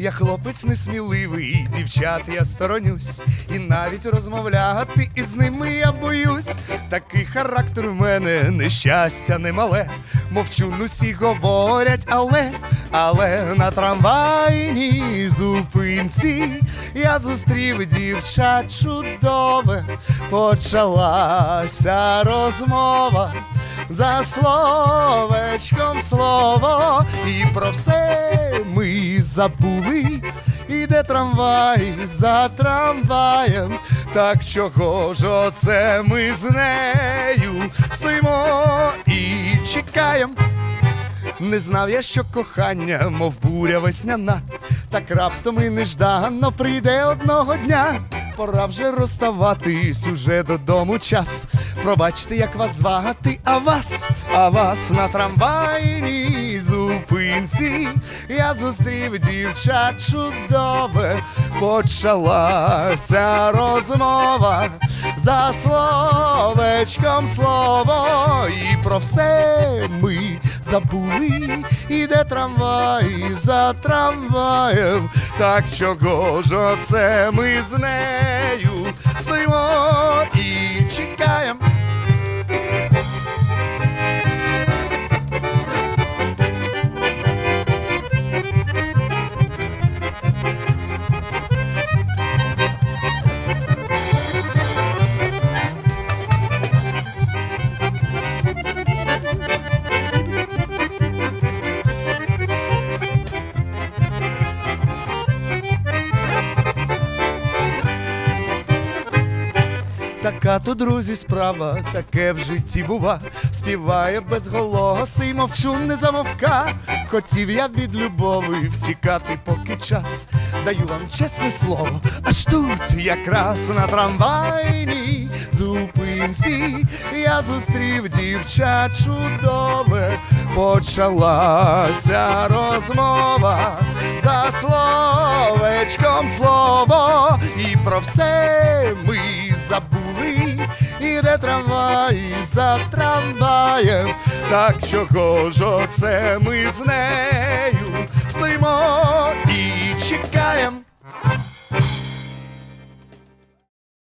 Я хлопець несміливий, дівчат я сторонюсь, і навіть розмовляти із ними я боюсь. Такий характер в мене нещастя немале. Мовчу, ну говорять, але, але на трамвайній зупинці я зустрів дівчат чудове, почалася розмова. За словечком слово, і про все забули. Іде трамвай за трамваєм, так чого ж оце ми з нею стоїмо і чекаємо. Не знав я, що кохання, мов буря весняна, так раптом і нежданно прийде одного дня. Пора вже розставатись, уже додому час. Пробачте, як вас звати, а вас, а вас на трамвайній зупинці. Я зустрів дівчат чудове, почалася розмова. За словечком слово, і про все ми забули. Іде трамвай за трамваєм, так чого ж оце ми з нею стоїмо? І Така то, друзі, справа, таке в житті бува. Співає без голосу і мовчу не замовка. Хотів я від любові втікати, поки час. Даю вам чесне слово, аж тут якраз на трамвайній зупинці я зустрів дівчат чудове. Почалася розмова за словечком слово, і про все ми. Іде трамвай за трамваєм, так чого ж оце ми з нею стоїмо.